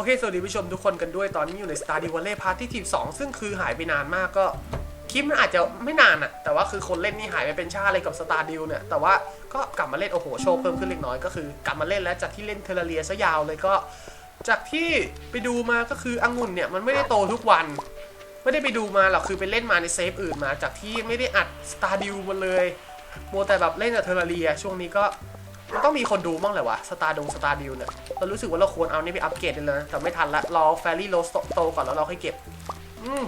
โอเค สวัสดีผู้ชมทุกคนกันด้วย ตอนนี้อยู่ใน Star d i v a l l e y Party ทีม2ซึ่งคือหายไปนานมากก็ คลิปมันอาจจะไม่นานอะแต่ว่าคือคนเล่นนี่หายไปเป็นชาติเลยกับ Star d i v เนี่ย แต่ว่าก็กลับมาเล่น โอ้โห โชว์เพิ่มขึ้นเล็กน้อยก็คือกลับมาเล่นแล้วจากที่เล่นเทอร์เรียซะยาวเลยก็ จากที่ไปดูมาก็คืออังุ่นเนี่ยมันไม่ได้โตทุกวัน ไม่ได้ไปดูมาหรอกคือไปเล่นมาในเซฟอื่นมา จากที่ไม่ได้อัด Star d i v มาเลย โมแต่แบบเล่นแต่เทอร์เรียช่วงนี้ก็ มันต้องมีคนดูบ้างแหละวะสตาร์ดงสตาร์ดิวเนี่ยเรารู้สึกว่าเราควรเอานี่ไปอัปเกรดเลยนะแต่ไม่ทันละรอแฟรี่โรสโตก่อนแล้วเราค่อยเก็บ อืม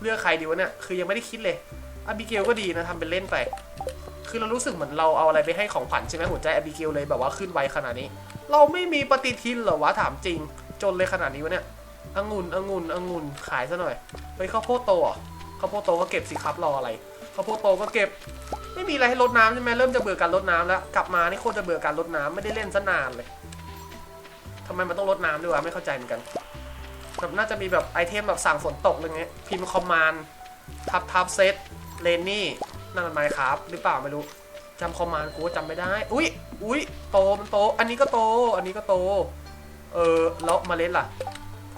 เลือกใครดีวะเนี่ยคือยังไม่ได้คิดเลยอาบิเกลก็ดีนะทำเป็นเล่นไป คือเรารู้สึกเหมือนเราเอาอะไรไปให้ของขวัญใช่ไหมหัวใจอาบิเกลเลยแบบว่าขึ้นไวขนาดนี้ เราไม่มีปฏิทินเหรอวะถามจริง จนเลยขนาดนี้วะเนี่ยองุ่นองุ่นองุ่นขายซะหน่อยไปข้าวโพดโตเหรอะข้าวโพดโตก็เก็บสิครับรออะไรข้าวโพดโตก็เก็บ ไม่มีอะไรให้รดน้ำใช่ไหมเริ่มจะเบื่อการรดน้ำแล้ว กลับมานี่โคตรจะเบื่อการรดน้ำไม่ได้เล่นซะนานเลยทำไมมันต้องรดน้ำด้วยวะไม่เข้าใจเหมือนกันแบบน่าจะมีแบบไอเทมแบบสั่งฝนตกอะไรเงี้ยพิมพ์คอมมานด์ทับทับเซตเลนนี่นั่นมันไมครับหรือเปล่าไม่รู้จำคอมมานด์กูจำไม่ได้ อุ้ยอุ้ยโตมันโต อันนี้ก็โต อันนี้ก็โต เออแล้วเมล็ดล่ะ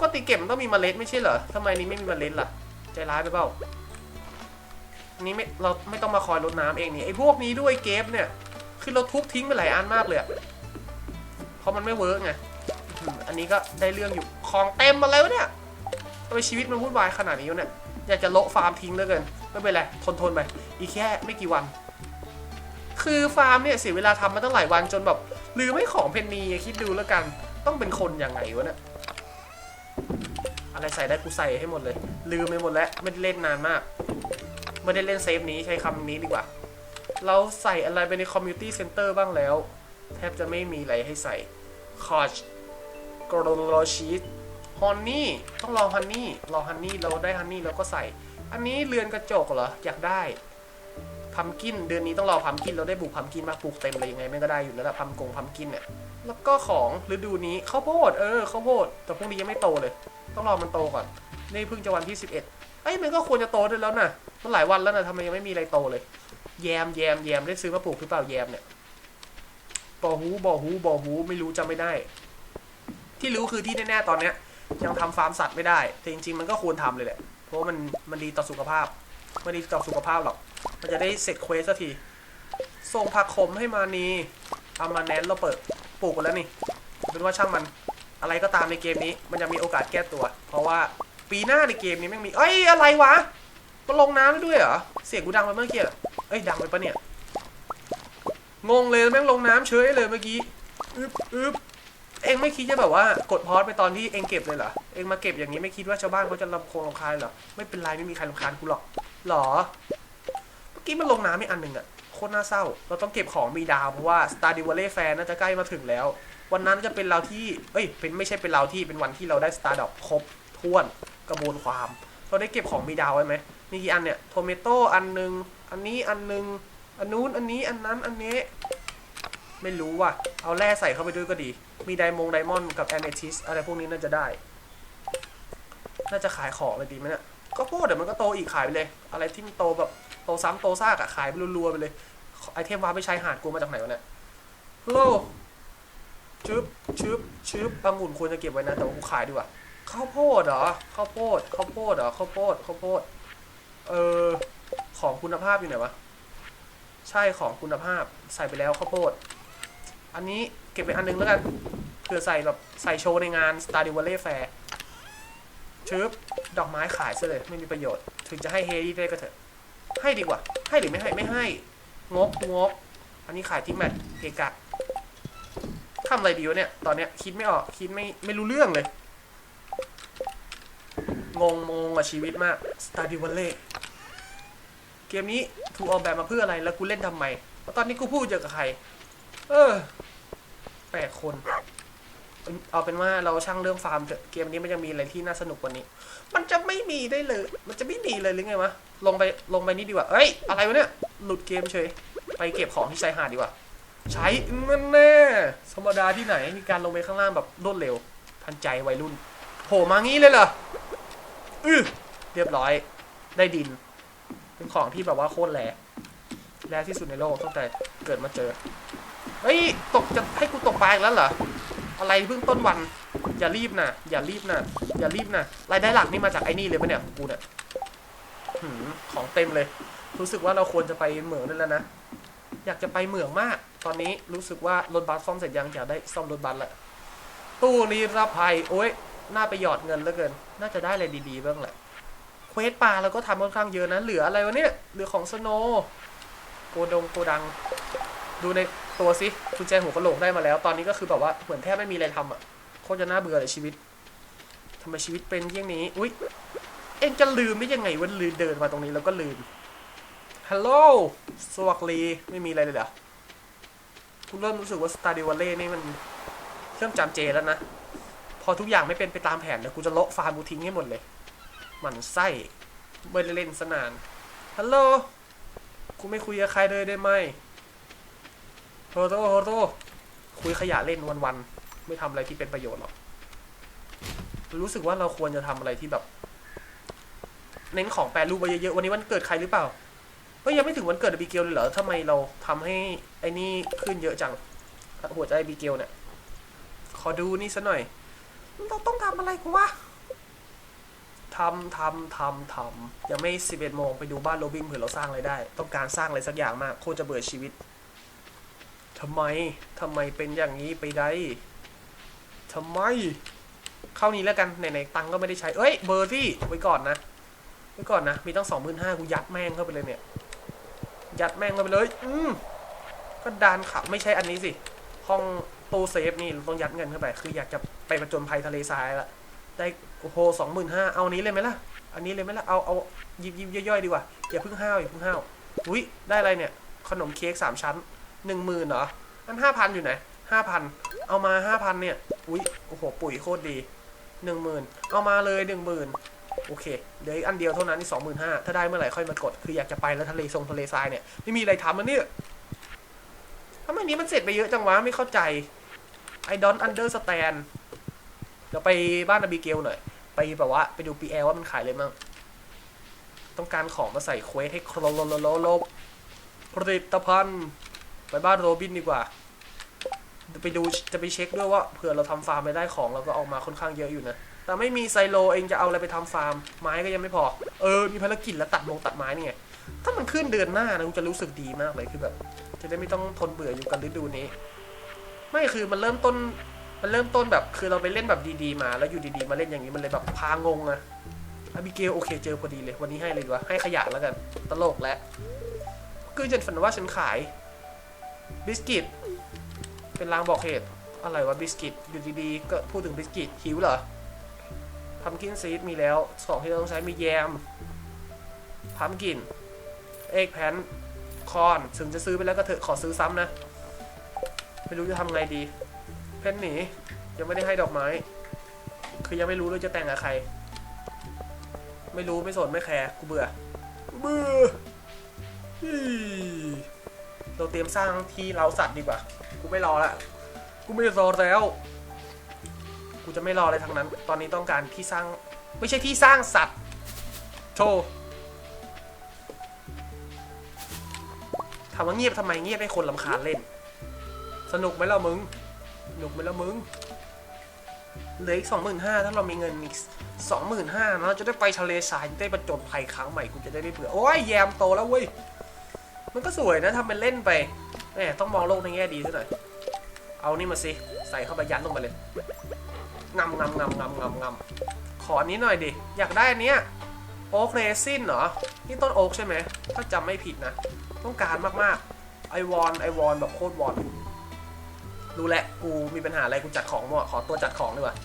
ก็ตีเก็บมันต้องมีเมล็ดไม่ใช่เหรอทำไมนี้ไม่มีเมล็ดล่ะ ใจร้ายไปเปล่า นี้ไม่เราไม่ต้องมาคอยรดน้ำเองนี่ไอ้พวกนี้ด้วยเกฟเนี่ยคือเราทุบทิ้งไปหลายอันมากเลยเพราะมันไม่เวิร์กไงอันนี้ก็ได้เรื่องอยู่ของเต็มมาแล้วเนี่ยทำไมชีวิตมันวุ่นวายขนาดนี้เนี่ยอยากจะโละฟาร์มทิ้งเหลือเกินไม่เป็นไรทนทนไปอีกแค่ไม่กี่วัน คือฟาร์มเนี่ยเสียเวลาทำมาตั้งหลายวันจนแบบลืมไม่ของเพนนีคิดดูแล้วกัน ต้องเป็นคนยังไงวะเนี่ยอะไรใส่ได้กูใส่ให้หมดเลย ลืมไปหมดแล้วไม่เล่นนานมาก ไม่ได้เล่นเซฟนี้ใช้คำนี้ดีกว่า เราใส่อะไรไปในคอมมูนิตี้เซ็นเตอร์บ้างแล้ว แทบจะไม่มีอะไรให้ใส่คอชกรโลชีสฮอนนี่ต้องรอฮันนี่รอฮันนี่เราได้ฮันนี่เราก็ใส่ อันนี้เรือนกระจกเหรอ อยากได้พัมกินเดือนนี้ต้องรอพัมกินเราได้ปลูกพัมกินมาปลูกเต็มเลยยังไงไม่ก็ได้อยู่แล้วละพัมกงพัมกินเนี่ยแล้วก็ของฤดูนี้ข้าวโพดเออข้าวโพดแต่พวกนี้ยังไม่โตเลย ต้องรอมันโตก่อน นี่เพิ่งจะวันที่ 11เอ้ยมันก็ควรจะโตได้แล้วนะมันหลายวันแล้วนะทำไมยังไม่มีอะไรโตเลย แยมแยมแยมได้ซื้อมาปลูกหรือเปล่าแยมเนี่ยบอฮูบอฮูบอฮูไม่รู้จำไม่ได้ ที่รู้คือที่แน่ๆตอนเนี้ย ยังทำฟาร์มสัตว์ไม่ได้แต่จริง ๆ มันก็ควรทำเลยแหละเพราะมันมันดีต่อสุขภาพไม่ดีต่อสุขภาพหรอกมันจะได้เสร็จเควสสักทีส่งผักขมให้มานีเอามาแนนเราเปิดปลูกกันแล้วนี่เป็นว่าช่างมันอะไรก็ตามในเกมนี้ มันจะมีโอกาสแก้ตัว เพราะว่า ปีหน้าในเกมนี้แม่งมี เอ้ย อะไรวะมันลงน้ำได้ด้วยเหรอ เสียงกูดังไปเมื่อกี้เหรอเอ้ย ดังไปปะเนี่ย งงเลยแม่งลงน้ำเฉยเลยเมื่อกี้อึบอึบเองไม่คิดจะแบบว่ากดพอสไปตอนที่เองเก็บเลยเหรอ เองมาเก็บอย่างนี้ไม่คิดว่าชาวบ้านเขาจะรำโคงรำคาญเหรอ ไม่เป็นไรไม่มีใครรำคาญกูหรอกหรอ เมื่อกี้มันลงน้ำไม่อันหนึ่งอะโคตรน่าเศร้า เราต้องเก็บของมีดาวเพราะว่า Star d i v a l l e y Fair น่าจะใกล้มาถึงแล้ว วันนั้นจะเป็นเราที่ เอ้ย เป็นไม่ใช่เป็นเราที่ เป็นวันที่เราได้ Star d o ครบถ้วน กระบวนความ เราได้เก็บของมีดาวไว้ไหมมีกี่อันเนี่ยโทเมโต้อันหนึง อันนี้อันหนึง อันนู้นอันนี้อันนั้นอันนี้ ไม่รู้ว่ะ เอาแร่ใส่เข้าไปด้วยก็ดี มีไดมงไดมอนด์กับแอมเมทิสอะไรพวกนี้น่าจะได้ น่าจะขายของเลยดีไหมเนี่ยก็พูดเดี๋ยวมันก็โตอีกขายไปเลย อะไรที่มันโตแบบโตซ้ำโตซากอะขายไปรัวๆไปเลยไอเทมวาร์ปไปใช้หาดกูมาจากไหนวะเนี่ยฮัลโหลชึบชึบชึบองุ่นควรจะเก็บไว้นะแต่ว่ากูขายดีกว่า ข้าวโพดเหรอข้าวโพดข้าวโพดเหรอข้าวโพดข้าวโพด เออ ของคุณภาพอยู่ไหนวะ ใช่ของคุณภาพใส่ไปแล้วข้าวโพด อันนี้เก็บไปอันนึงแล้วกันเผื่อใส่แบบใส่โชว์ในงาน Star d i v a l l e y Fair ชึบดอกไม้ขายซะเลย ไม่มีประโยชน์ ถึงจะให้เฮดี้ได้ก็เถอะ ให้ดีกว่า ให้หรือไม่ให้ไม่ให้งกงกอันนี้ขายที่แมทเกกะทำอะไรดีวะเนี่ย ตอนเนี้ยคิดไม่ออก คิดไม่ไม่รู้เรื่องเลย งงงงกับชีวิตมาก Star d i v a l l e y เกมนี้ถูกออกแบบมาเพื่ออะไรแล้วกูเล่นทำไมตอนนี้กูพูดเจอกับใคร เออแปดคน เอาเป็นว่าเราช่างเรื่องฟาร์มเถอะเกมนี้มันจะมีอะไรที่น่าสนุกกว่านี้ มันจะไม่มีได้เลย มันจะไม่มีเลยหรือไงวะลงไปลงไปนี่ดีกว่าเอ้ยอะไรวะเนี่ยหลุดเกมเฉยไปเก็บของที่ชายหาดดีกว่า ใช้เงินแน่ธรรมดาที่ไหนมีการลงไปข้างล่างแบบรวดเร็ว ทันใจวัยรุ่นโผล่มางี้เลยเหรอ อือเรียบร้อยได้ดิน เป็นของที่แบบว่าโคตรแรงแรงที่สุดในโลกตั้งแต่เกิดมาเจอ เฮ้ย ตกจะให้กูตกปลาอีกแล้วเหรอ อะไรเพิ่งต้นวัน อย่ารีบนะอย่ารีบนะอย่ารีบนะรายได้หลักนี่มาจากไอ้นี่เลยปะเนี่ยของกูเนี่ยของเต็มเลย รู้สึกว่าเราควรจะไปเหมืองนั่นแล้วนะ อยากจะไปเหมืองมาก ตอนนี้รู้สึกว่ารถบัสซ่อมเสร็จยังอยากได้ซ่อมรถบัสละตู้นิรภัยโอ้ย น่าไปหยอดเงินเหลือเกิน น่าจะได้อะไรดีๆบ้างแหละ เควสปลาเราก็ทำค่อนข้างเยอะนะ เหลืออะไรวะเนี่ย เหลือของสโนว์โกดงโกดัง ดูในตัวสิคุณแจหัวกระโหลกได้มาแล้ว ตอนนี้ก็คือแบบว่าเหมือนแทบไม่มีอะไรทำอะ โคตรจะน่าเบื่อเลยชีวิตทำไมชีวิตเป็นเยี่ยงนี้ อุ้ย เอ็งจะลืมได้ยังไงวันลืมเดินมาตรงนี้แล้วก็ลืม ฮัลโหล สวัสดี ไม่มีอะไรเลยเหรอกูเริ่มรู้สึกว่าสตาร์ดิวัลเล่นี่มันเริ่มจำเจแล้วนะ อทุกอย่างไม่เป็นไปตามแผนเดี๋ยวกูจะโละฟาร์มกูทิ้งให้หมดเลย มันไส้ไม่เล่นสนานฮัลโหลกูไม่คุยกับใครเลยได้ไหมโฮโตโฮโตคุยขยะเล่นวันๆไม่ทำอะไรที่เป็นประโยชน์หรอกรู้สึกว่าเราควรจะทำอะไรที่แบบ เน้นของแปรรูปไปเยอะๆวันนี้วันเกิดใครหรือเปล่าก็ยังไม่ถึงวันเกิดบิเกลเลยเหรอทำไมเราทำให้ไอ้นี่ขึ้นเยอะจังหัวใจบิเกลเนี่ยขอดูนี่ซะหน่อย เราต้องทำอะไรกูวะทำทำทำทำยังไม่สิบเอ็ดโมงไปดูบ้านโรบินเผื่อเราสร้างอะไรได้ ต้องการสร้างอะไรสักอย่างมาก โคตรจะเบื่อชีวิตทำไมทำไมเป็นอย่างนี้ไปได้ทำไม เข้านี้แล้วกันไหนๆตังก็ไม่ได้ใช้ เอ้ย เบอร์ที่ไว้ก่อนนะ ไว้ก่อนนะ มีตั้งสองหมื่นห้ากูยัดแม่งเข้าไปเลยเนี่ย ยัดแม่งเข้าไปเลย อืมก็ดานขับไม่ใช่อันนี้สิ ห้อง ตู้เซฟนี่เราต้องยัดเงินเข้าไป คืออยากจะไปประจนภัยทะเลทรายละได้โอ้โหสองหมื่นห้าเอานี้เลยไหมล่ะ อันนี้เลยไหมล่ะ เอาเอายิบยิบย่อยๆดีกว่า อย่าเพิ่งห้าวอย่าเพิ่งห้าวอุ้ยได้อะไรเนี่ย ขนมเค้กสามชั้นหนึ่งหมื่นเหรออันห้าพันอยู่ไหนห้าพันเอามาห้าพันเนี่ย อุ้ยโอ้โหปุ๋ยโคตรดีหนึ่งหมื่นเอามาเลยหนึ่งหมื่นโอเคเดี๋ยวอีกอันเดียวเท่านั้นนี่สองหมื่นห้าถ้าได้เมื่อไหร่ค่อยมากด คืออยากจะไปแล้วทะเลทรงทะเลทรายเนี่ยไม่มีอะไรทำแล้วเนี่ยทำไมนี้มันเสร็จไปเยอะจังวะไม่เข้าใจ I don't understand เดี๋ยวไปบ้านอบิเกลหน่อย ไปแบบว่าไปดูปีแอลว่ามันขายอะไรมั่งต้องการของมาใส่เควสให้ครบโลโลโลโลผลิตภัณฑ์ไปบ้านโรบินดีกว่าจะไปดูจะไปเช็คด้วยว่าเผื่อเราทำฟาร์มไปได้ของเราก็ออกมาค่อนข้างเยอะอยู่นะแต่ไม่มีไซโลเองจะเอาอะไรไปทำฟาร์ม ไม้ก็ยังไม่พอ เออ มีภารกิจแล้วตัดมงตัดไม้นี่ไงถ้ามันขึ้นเดือนหน้านะกูจะรู้สึกดีมากเลยคือแบบ จะได้ไม่ต้องทนเบื่ออยู่กันฤดูนี้ ไม่คือมันเริ่มต้น มันเริ่มต้นแบบ คือเราไปเล่นแบบดีๆมา แล้วอยู่ดีๆมาเล่นอย่างนี้มันเลยแบบพางงอะอบิเกลโอเคเจอพอดีเลย วันนี้ให้เลยดีกว่าให้ขยะแล้วกัน ตลกแล้วคือฉันฝันว่าฉันขาย บิสกิต เป็นรางบอกเหตุ อะไรวะบิสกิต อยู่ดีๆ ก็พูดถึงบิสกิตหิวเหรอพัมกินซีดมีแล้วของที่เราต้องใช้มีแยมพัมกิน เอกแพนคอน ถึงจะซื้อไปแล้วก็เถอะขอซื้อซ้ำนะ ไม่รู้จะทำไงดี เพนหนียังไม่ได้ให้ดอกไม้ คือยังไม่รู้เลยจะแต่งกับใคร ไม่รู้ไม่สนไม่แคร์กูเบื่อเบื่อเราเตรียมสร้างที่เล้าสัตว์ดีกว่า กูไม่รอละ กูไม่รอแล้ว กูจะไม่รออะไรทั้งนั้น ตอนนี้ต้องการที่สร้าง ไม่ใช่ที่สร้างสัตว์โชว์ถามว่าเงียบทำไมเงียบให้คนลำคาญเล่น สนุกไหมล่ะมึง สนุกไหมล่ะมึง เหลืออีกสองหมื่นห้าถ้าเรามีเงินอีกสองหมื่นห้าเราจะได้ไปทะเลทรายได้ประจนภัยครั้งใหม่กูจะได้ไม่เบื่อ โอ้ยแยมโตแล้วเว้ย มันก็สวยนะทำเป็นเล่นไปแหมต้องมองโลกในแง่ดีซะหน่อย เอานี่มาสิ ใส่เข้าไปยัดลงไปเลยงำงำงำงำงำงำขออันนี้หน่อยดิ อยากได้อันเนี้ยโอ๊กเรซินเหรอ นี่ต้นโอ๊กใช่ไหม ถ้าจำไม่ผิดนะ ต้องการมากๆ ไอวอน ไอวอนแบบโคตรวอน รู้แหละกูมีปัญหาอะไรกูจัดของมั่วขอตัวจัดของดีกว่า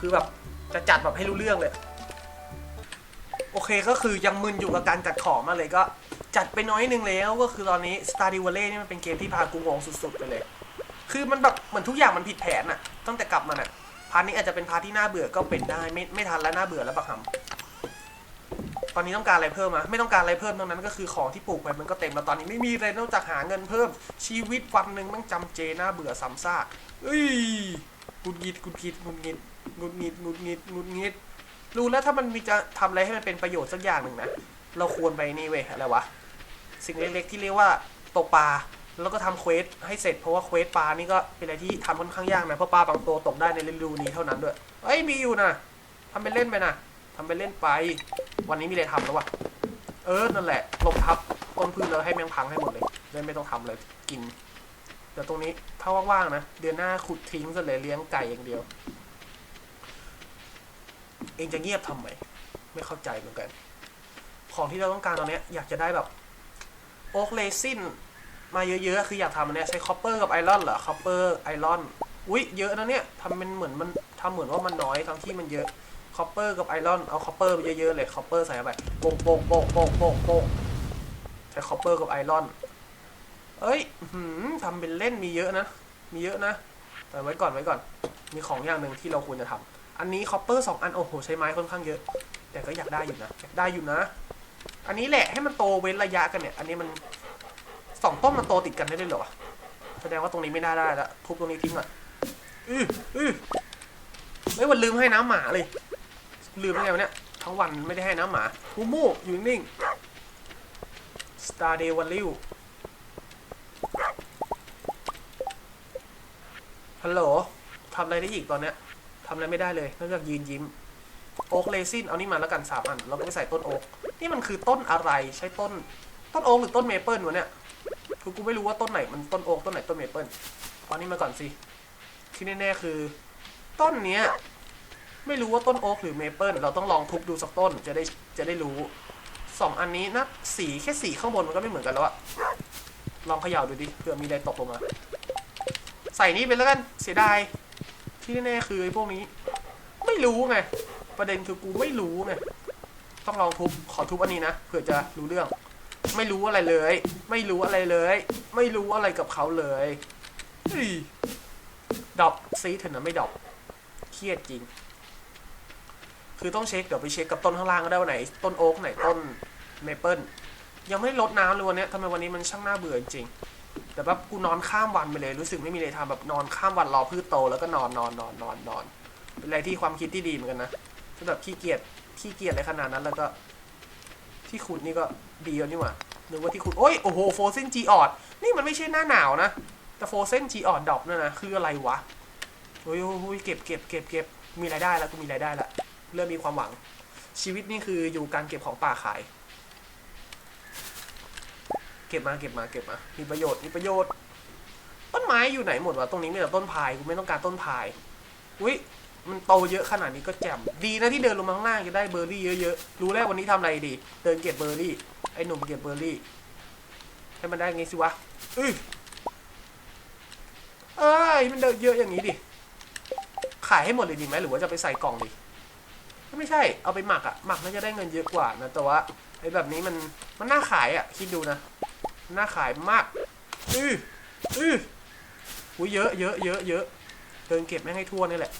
คือแบบจะจัดแบบให้รู้เรื่องเลย โอเคก็คือยังมึนอยู่กับการจัดของมาเลยก็จัดไปน้อยนึงแล้วก็คือตอนนี้ Stardew Valley นี่มันเป็นเกมที่พากูงงสุดๆไปเลย คือมันแบบเหมือนทุกอย่างมันผิดแผนอะตั้งแต่กลับมาน่ะพาร์ทนี้อาจจะเป็นพาร์ทที่น่าเบื่อก็เป็นได้ไม่ไม่ทันแล้วน่าเบื่อแล้วบักหำ ตอนนี้ต้องการอะไรเพิ่มอะไม่ต้องการอะไรเพิ่มทั้งนั้นก็คือของที่ปลูกไปมันก็เต็มแล้วตอนนี้ไม่มีอะไรนอกจากหาเงินเพิ่ม ชีวิตวันหนึ่งมันจำเจน่าเบื่อซ้ำซากเอ้ยกุดงิดกุดงิดกุดงิดกุดงิดกุดงิดกุดงิดรู้แล้วถ้ามันมีจะทำอะไรให้มันเป็นประโยชน์สักอย่างหนึ่งนะเราควรไปนี่เว้ยอะไรวะสิ่งเล็กๆที่เรียกว่าตกปลาแล้วก็ทำเควสให้เสร็จเพราะว่าเควสปลานี่ก็เป็นอะไรที่ทำค่อนข้างยากนะเพราะปลาบางตัวตกได้ในฤดูนี้เท่านั้นด้วยเอ้ยมีอยู่นะทำเป็นเล่นไปนะ ทำเป็นเล่นไป วันนี้มีอะไรทำแล้ววะเออ นั่นแหละลงทับต้นพืชแล้วให้แมงพังให้หมดเลยเลยไม่ต้องทำเลย กิน เดี๋ยวตรงนี้ถ้าว่างๆนะ เดือนหน้าขุดทิ้งซะเลยเลี้ยงไก่อย่างเดียว เองจะเงียบทำไม ไม่เข้าใจเหมือนกัน ของที่เราต้องการตอนนี้อยากจะได้แบบ โอ๊กเลซินมาเยอะๆ คืออยากทำอันเนี้ยใช้คอปเปอร์กับไอรอนเหรอคอปเปอร์ไอรอน อุ๊ยเยอะนะเนี่ยทำเป็นเหมือนมันทำเหมือนว่ามันน้อยทั้งที่มันเยอะ คอปเปอร์กับไอรอนเอาคอปเปอร์ไปเยอะๆเลยคอปเปอร์ใส่ไปโป่งโป่งโป่งโป่งโป่งโป่งใช้คอปเปอร์กับไอรอนเอ้ยทำเป็นเล่นมีเยอะนะ มีเยอะนะ แต่ไว้ก่อนไว้ก่อน มีของอย่างหนึ่งที่เราควรจะทำอันนี้คอปเปอร์สองอันโอ้โหใช้ไม้ค่อนข้างเยอะ แต่ก็อยากได้อยู่นะอยากได้อยู่นะ อันนี้แหละให้มันโตเว้นระยะกันเนี่ย อันนี้มันสองต้นมันโตติดกันได้ด้วยเหรอแสดงว่าตรงนี้ไม่น่าได้ละทุบตรงนี้ทิ้งก่อนอืออือไม่วันลืมให้น้ำหมาเลย ลืมได้ไงวะเนี่ย ทั้งวันไม่ได้ให้น้ำหมามูมูอยู่นิ่งสตาร์เดวันลิวฮัลโหลทำอะไรได้อีกตอนเนี้ยทำอะไรไม่ได้เลยนอกจากยืนยิ้ม โอ๊กเลซินเอานี่มาแล้วกันสามอัน เราก็ไปใส่ต้นโอ๊กนี่มันคือต้นอะไรใช้ต้น ต้นโอ๊กหรือต้นเมเปิลวะเนี่ยคือกูไม่รู้ว่าต้นไหนมันต้นโอ๊กต้นไหนต้นเมเปิลเอานี่มาก่อนสิที่แน่ๆคือ ต้นเนี้ย ไม่รู้ว่าต้นโอ๊กหรือเมเปิลเราต้องลองทุบดูสักต้นจะได้จะได้รู้สองอันนี้นะสีแค่สีข้างบนมันก็ไม่เหมือนกันแล้วอะลองเขย่าดูดิเผื่อมีอะไรตกลงมา ใส่นี้ไปแล้วกันเสียดายที่แน่ๆคือไอ้พวกนี้ ไม่รู้ไงประเด็นคือกูไม่รู้ไงต้องลองทุบขอทุบอันนี้นะเผื่อจะรู้เรื่อง ไม่รู้อะไรเลย ไม่รู้อะไรเลย ไม่รู้อะไรกับเขาเลยดอปซีเถอะนะไม่ดอปเครียดจริง คือต้องเช็คเดี๋ยวไปเช็คกับต้นข้างล่างก็ได้ว่าไหน ต้นโอ๊กไหนต้นเมเปิลยังไม่ลดน้ำเลยวันนี้ทำไมวันนี้มันช่างน่าเบื่อจริงแต่แบบกูนอนข้ามวันไปเลยรู้สึกไม่มีอะไรทำแบบนอนข้ามวันรอพืชโตแล้วก็นอนนอนนอนนอนนอนเป็นอะไรที่ความคิดที่ดีเหมือนกันนะถ้าแบบขี้เกียจขี้เกียจอะไรขนาดนั้นแล้วก็ ที่ขุดนี่ก็ดีแล้วนี่หว่านึกว่าที่ขุดโอ้ยโอ้โหโฟเซนจีออดนี่มันไม่ใช่หน้าหนาวนะแต่โฟเซนจีออดดอปนั่นนะคืออะไรวะโอ้ยโอ้ยเก็บเก็บเก็บเก็บมีรายได้แล้วกูมีรายได้ละ เริ่มมีความหวัง ชีวิตนี่คืออยู่การเก็บของป่าขาย เก็บมาเก็บมาเก็บมามีประโยชน์มีประโยชน์ ต้นไม้อยู่ไหนหมดวะตรงนี้มีแต่ต้นพายกูไม่ต้องการต้นพายอุ้ยมันโตเยอะขนาดนี้ก็แจ่มดีนะที่เดินลงมาข้างล่างจะได้เบอร์รี่เยอะๆรู้แล้ววันนี้ทำอะไรดี เดินเก็บเบอร์รี่ไอ้หนุ่มเก็บเบอร์รี่ให้มันได้ไงสิวะอื้อเอ้ยมันเดินเยอะอย่างนี้ดิขายให้หมดเลยดีไหมหรือว่าจะไปใส่กล่องดี ไม่ใช่เอาไปหมักอะหมักน่าจะได้เงินเยอะกว่านะ แต่ว่าไอ้แบบนี้มันมันน่าขายอะคิดดูนะน่าขายมากอื้ออื้ออุ้ยเยอะเยอะเยอะเยอะเดินเก็บแม่ให้ทั่วนี่แหละ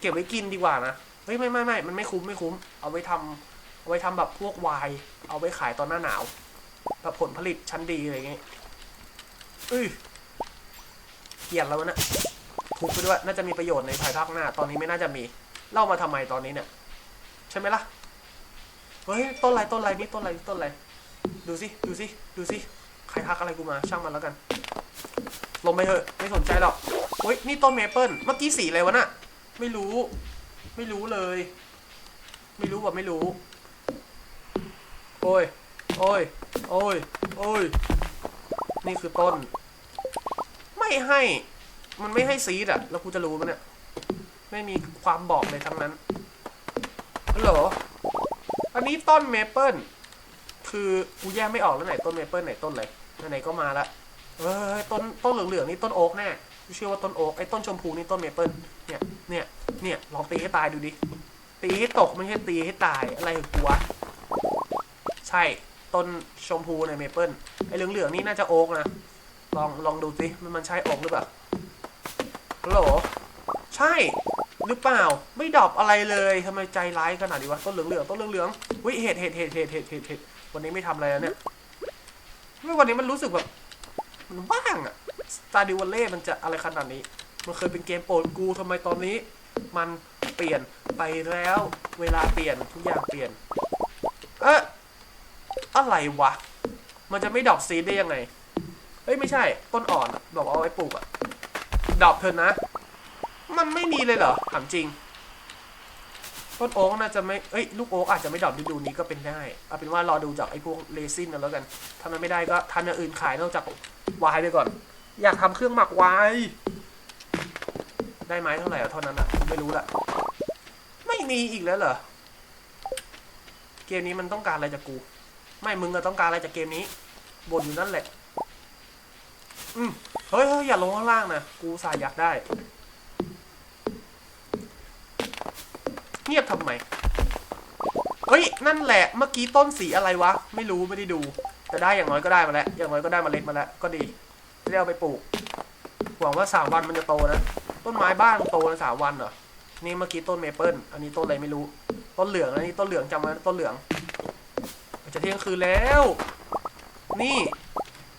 เก็บไว้กินดีกว่านะเฮ้ยไม่ไม่ไม่มันไม่คุ้มไม่คุ้ม เอาไว้ทำเอาไว้ทำแบบพวกไวน์เอาไว้ขายตอนหน้าหนาวแบบผลผลิตชั้นดีอะไรอย่างเงี้ยอื้อเกลียดแล้วนะทุบไปด้วย น่าจะมีประโยชน์ในภายภาคหน้า ตอนนี้ไม่น่าจะมี เล่ามาทำไมตอนนี้เนี่ย ช่ไหมล่ะ เฮ้ย ต้นอะไรต้นอะไรนี่ต้นอะไรต้นอะไร ดูสิ ดูสิ ดูสิ ใครทักอะไรกูมา ช่างมันแล้วกัน ลงไปเถอะ ไม่สนใจหรอก เฮ้ย นี่ต้นเมเปิล เมื่อกี้สีอะไรวะน่ะ ไม่รู้ ไม่รู้เลย ไม่รู้ว่าไม่รู้ โอ้ย โอ้ย โอ้ย โอ้ย นี่คือต้น ไม่ให้ มันไม่ให้ซีดอะแล้วกูจะรู้มั้ยเนี่ย ไม่มีความบอกเลยทั้งนั้น ฮัลโหลอันนี้ต้นเมเปิลคือกูแยกไม่ออกแล้วไหนต้นเมเปิลไหนต้นอะไรไหนก็มาละเอ้ยต้นต้นเหลืองๆนี่ต้นโอ๊กแน่กูเชื่อว่าต้นโอ๊กไอ้ต้นชมพูนี่ต้นเมเปิลเนี่ยเนี่ยเนี่ยลองตีให้ตายดูดิตีให้ตกไม่ใช่ตีให้ตายอะไรกูวะใช่ต้นชมพูในเมเปิลไอ้เหลืองๆนี่น่าจะโอ๊กนะลองลองดูสิมันมันใช่โอ๊กหรือเปล่าฮัลโหลใช่ หรือเปล่าไม่ดรอปอะไรเลยทำไมใจร้ายขนาดนี้วะต้นเหลืองๆต้นเหลืองๆวิเห็ดเห็ดเห็ดเห็ดเห็ดเห็ดเห็ดวันนี้ไม่ทำอะไรแล้วเนี่ยไม่วันนี้มันรู้สึกแบบมันว่างอะสตาร์ดิวัลเล่มันจะอะไรขนาดนี้ มันเคยเป็นเกมโปรดกูทำไมตอนนี้ มันเปลี่ยนไปแล้ว เวลาเปลี่ยนทุกอย่างเปลี่ยน เอ๊ะอะไรวะ มันจะไม่ดรอกซีดได้ยังไงเอ้ยไม่ใช่ต้นอ่อนอะบอกเอาไว้ปลูกอะดอกเถอะนะ มันไม่มีเลยเหรอถามจริง ต้นโอ๊กน่าจะไม่เอ้ย ลูกโอ๊กอาจจะไม่ดรอปฤดูนี้ก็เป็นได้ เอาเป็นว่ารอดูจากไอ้พวกเลซินนั่นแล้วกัน ถ้ามันไม่ได้ก็ทำอย่างอื่นขายนอกจากวน์ไปก่อน อยากทำเครื่องหมักวน์ได้ไหมเท่าไหร่อะเท่านั้นอะ ไม่รู้ละไม่มีอีกแล้วเหรอ เกมนี้มันต้องการอะไรจากกู ไม่ มึงอะต้องการอะไรจากเกมนี้บ่นอยู่นั่นแหละ อืมเฮ้ยเฮ้ยอย่าลงข้างล่างนะ กูสายอยากได้ เงียบทำไม เฮ้ย นั่นแหละ เมื่อกี้ต้นสีอะไรวะ ไม่รู้ไม่ได้ดู แต่ได้อย่างน้อยก็ได้มาแล้ว อย่างน้อยก็ได้เมาเล็ดมาแล้ว ก็ดีจะได้เอาไปปลูก หวังว่าสามวันมันจะโตนะ ต้นไม้บ้านมันโตในสามวันเหรอ นี่เมื่อกี้ต้นเมเปิล อันนี้ต้นอะไรไม่รู้ ต้นเหลือง อันนี้ต้นเหลืองจำไว้ต้นเหลือง จะเที่ยงคืนแล้ว นี่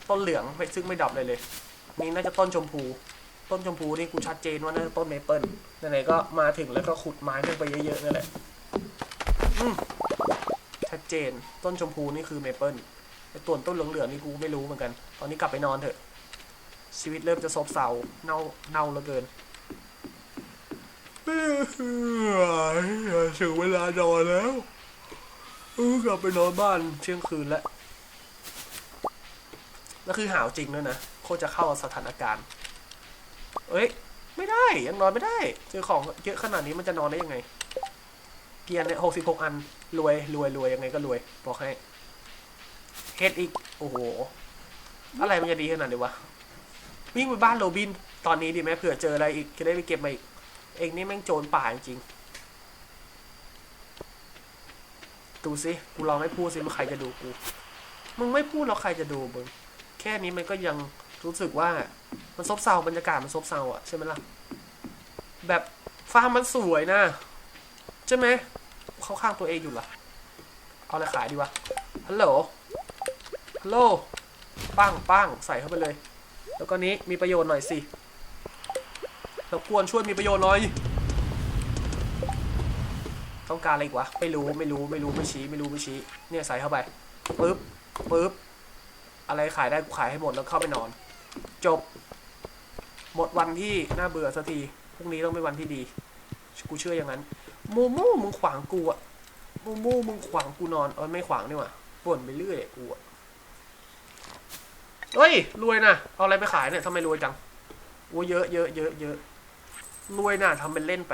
ต้นเหลืองไม่ซึ่งไม่ดับเลยเลย นี่น่าจะต้นชมพู ต้นชมพูนี่กูชัดเจนว่าน่าจะต้นเมเปิลไหนๆก็มาถึงแล้วก็ขุดไม้ขึ้นไปเยอะๆนั่นแหละอืมชัดเจน ต้นชมพูนี่คือเมเปิลไอ้ต้นต้นเหลืองๆนี่กูไม่รู้เหมือนกัน ตอนนี้กลับไปนอนเถอะ ชีวิตเริ่มจะซบเซาเน่าเน่าเหลือเกินถึงเวลานอนแล้วเออกลับไปนอนบ้านเที่ยงคืนแล้วแล้วคือหาวจริงด้วยนะ โคตรจะเข้ากับสถานการณ์ เอ้ย ไม่ได้ ยังนอนไม่ได้ เจอของเยอะขนาดนี้มันจะนอนได้ยังไง เกียร์เนี่ยหกสิบหกอัน รวย รวย รวย ยังไงก็รวย บอกให้ เฮ็ดอีก โอ้โห อะไรมันจะดีขนาดนี้วะ วิ่งไปบ้านโรบิน ตอนนี้ดีไหมเผื่อเจออะไรอีก จะได้ไปเก็บมาอีก เองนี่แม่งโจรป่าจริงดูสิ กูลองให้พูดสิว่าใครจะดูกู มึงไม่พูดแล้วใครจะดูมึง แค่นี้มันก็ยังรู้สึกว่า มันซบเซาบรรยากาศมันซบเซาอะใช่ไหมล่ะ แบบฟาร์มมันสวยนะ ใช่ไหมเข้าข้างตัวเองอยู่เหรอเอาอะไรขายดีวะ ฮัลโหล ฮัลโหล ปังปังใส่เข้าไปเลย แล้วก็นี้มีประโยชน์หน่อยสิรบกวนช่วยมีประโยชน์หน่อย ต้องการอะไรอีกวะ ไม่รู้ไม่รู้ไม่รู้ไม่ชี้ไม่รู้ไม่ชี้ เนี่ยใส่เข้าไปปึ๊บปึ๊บอะไรขายได้กูขายให้หมดแล้วเข้าไปนอน หมดวันที่น่าเบื่อสักทีพรุ่งนี้ต้องเป็นวันที่ดี กูเชื่ออย่างนั้นมูมูมึงขวางกูอะมูมูมึงขวางกูนอนเออไม่ขวางนี่หว่าบ่นไปเรื่อยกูอะเฮ้ยรวยนะเอาอะไรไปขายเนี่ยทำไมรวยจังโอ้เยอะเยอะเยอะเยอะรวยนะทำเป็นเล่นไป